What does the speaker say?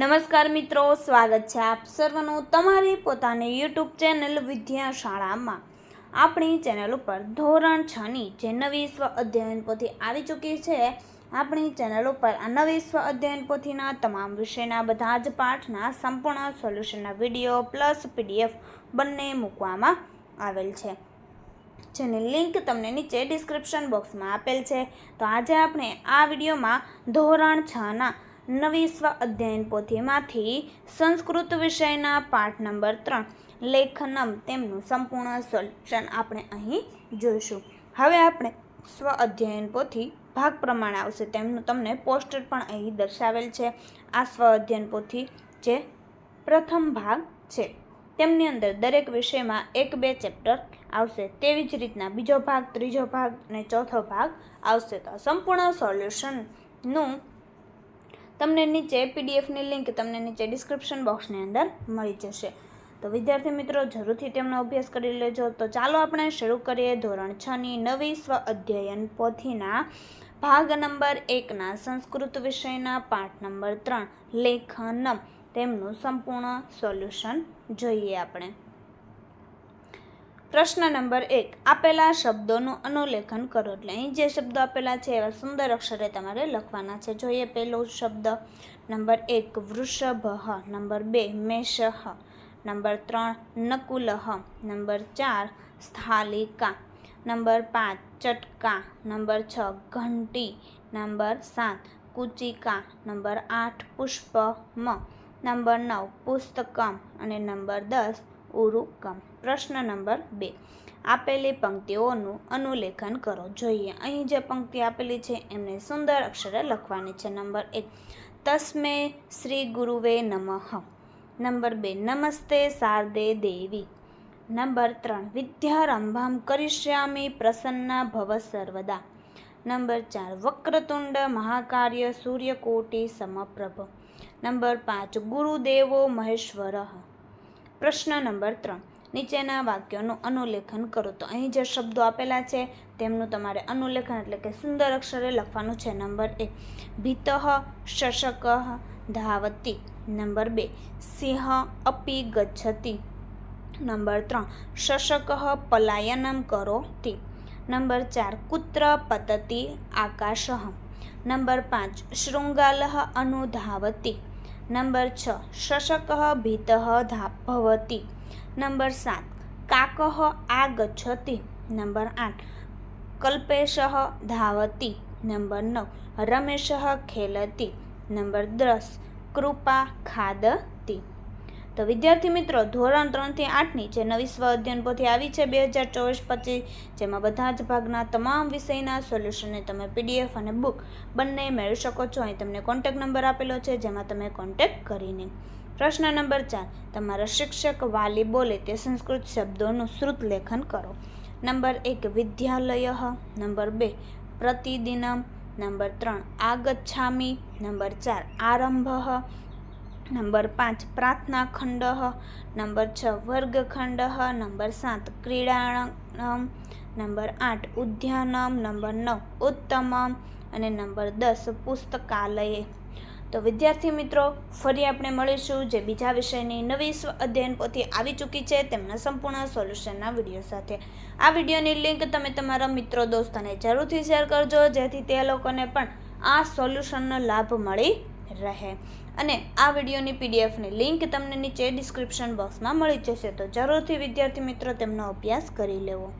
નમસ્કાર મિત્રો, સ્વાગત છે આપ સર્વનું તમારી પોતાની યુટ્યુબ ચેનલ વિદ્યાશાળામાં. આપણી ચેનલ ઉપર ધોરણ છની જે નવી સ્વ અધ્યયન પોથી આવી ચૂકી છે, આપણી ચેનલ ઉપર આ નવી સ્વ અધ્યયન પોથીના તમામ વિષયના બધા જ પાઠના સંપૂર્ણ સોલ્યુશનના વીડિયો પ્લસ પીડીએફ બંને મૂકવામાં આવેલ છે. જેની લિંક તમને નીચે ડિસ્ક્રિપ્શન બોક્સમાં આપેલ છે. તો આજે આપણે આ વિડીયોમાં ધોરણ છના નવી સ્વ અધ્યયન પોથીમાંથી સંસ્કૃત વિષયના પાઠ નંબર ત્રણ, લેખનમ તેમનું સંપૂર્ણ સોલ્યુશન આપણે અહીં જોઈશું. હવે આપણે સ્વ અધ્યયન પોથી ભાગ પ્રમાણે આવશે, તેમનું તમને પોસ્ટર પણ અહીં દર્શાવેલ છે. આ સ્વ અધ્યયન પોથી જે પ્રથમ ભાગ છે, તેમની અંદર દરેક વિષયમાં એક બે ચેપ્ટર આવશે. તેવી જ રીતના બીજો ભાગ, ત્રીજો ભાગ અને ચોથો ભાગ આવશે. તો સંપૂર્ણ સોલ્યુશનનું તમને નીચે પીડીએફની લિંક તમને નીચે ડિસ્ક્રિપ્શન બોક્સની અંદર મળી જશે. તો વિદ્યાર્થી મિત્રો, જરૂરથી તેમનો અભ્યાસ કરી લેજો. તો ચાલો આપણે શરૂ કરીએ ધોરણ છની નવી સ્વ અધ્યયન પોથીના ભાગ નંબર એકના સંસ્કૃત વિષયના પાઠ નંબર ત્રણ, લેખનમ. તેમનું સંપૂર્ણ સોલ્યુશન જોઈએ આપણે. પ્રશ્ન નંબર એક. આપેલા શબ્દોનું અનુલેખન કરો. એટલે અહીં જે શબ્દો આપેલા છે, એવા સુંદર અક્ષરે તમારે લખવાના છે. જોઈએ પહેલો શબ્દ. નંબર એક, વૃષભ. નંબર બે મેષહ નંબર ત્રણ નકુલહ નંબર ચાર, સ્થાલિકા. નંબર પાંચ, ચટકા. નંબર છ, ઘંટી. નંબર સાત, કુચિકા. નંબર આઠ, પુષ્પમ. નંબર નવ, પુસ્તકમ. અને નંબર દસ ઉરુકમ પ્રશ્ન નંબર બે. આપેલી પંક્તિઓનું અનુલેખન કરો. જોઈએ. અહીં જે પંક્તિ આપેલી છે, એમને સુંદર અક્ષરે લખવાની છે. નંબર એક. તસ્મે શ્રી ગુરુવે નમઃ. નંબર બે. નમસ્તે શારદે દેવી. નંબર ત્રણ. વિદ્યારંભમ કરિષ્યામી પ્રસન્ના ભવ સર્વદા. નંબર ચાર. વક્રતુંડ મહાકાર્ય સૂર્યકોટી સમપ્રભ. નંબર પાંચ. ગુરુદેવો મહેશ્વર. પ્રશ્ન નંબર ત્રણ. નીચેના વાક્યોનું અનુલેખન કરો. તો અહીં જે શબ્દો આપેલા છે, તેમનું તમારે અનુલેખન એટલે કે સુંદર અક્ષરે લખવાનું છે. નંબર એક, ભીતઃ શશક ધાવતી. નંબર બે, સિંહ અપી ગચ્છતિ. નંબર ત્રણ, શશક પલાયનમ કરોતિ. નંબર ચાર, કુત્ર પતતી આકાશ. નંબર પાંચ, શૃંગાલ અનુધાવતી. નંબર છ, શશક ભીત ધાપવતી. નંબર સાત, કાક આગચ્છતિ. નંબર આઠ, કલ્પેશ ધાવતી. નંબર નવ, રમેશ ખેલતી. નંબર દસ, કૃપા ખાદતી. તો વિદ્યાર્થી મિત્રો, ધોરણ ત્રણથી આઠની જે નવી સ્વ પોથી આવી છે બે હજાર ચોવીસ પચીસ, જેમાં બધા જ ભાગના તમામ વિષયના સોલ્યુશનને તમે પીડીએફ અને બુક બંને મેળવી શકો છો. અહીં તમને કોન્ટેક નંબર આપેલો છે, જેમાં તમે કોન્ટેક કરીને પ્રશ્ન નંબર ચાર, તમારા શિક્ષક વાલી બોલે તે સંસ્કૃત શબ્દોનું શ્રુત લેખન કરો. નંબર એક, વિદ્યાલય. નંબર બે, પ્રતિદિનમ. નંબર ત્રણ, આગચ્છામી. નંબર ચાર, આરંભ. નંબર પાંચ પ્રાર્થના ખંડ નંબર છ વર્ગખંડ નંબર સાત ક્રીડાણમ નંબર આઠ ઉદ્યાનમ, નંબર નવ ઉત્તમમ અને નંબર દસ પુસ્તકાલયે. તો વિદ્યાર્થી મિત્રો, ફરી આપણે મળીશું જે બીજા વિષયની નવી અધ્યયન પોથી આવી ચૂકી છે તેમના સંપૂર્ણ સોલ્યુશનના વીડિયો સાથે. આ વિડીયોની લિંક તમે તમારા મિત્રો, દોસ્તોને જરૂરથી શેર કરજો, જેથી તે લોકોને પણ આ સોલ્યુશનનો લાભ મળી રહે. અને આ વિડીયોની પીડીએફની લિંક તમને નીચે ડિસ્ક્રિપ્શન બોક્સમાં મળી જશે. તો જરૂરથી વિદ્યાર્થી મિત્રો તેમનો અભ્યાસ કરી લેવો.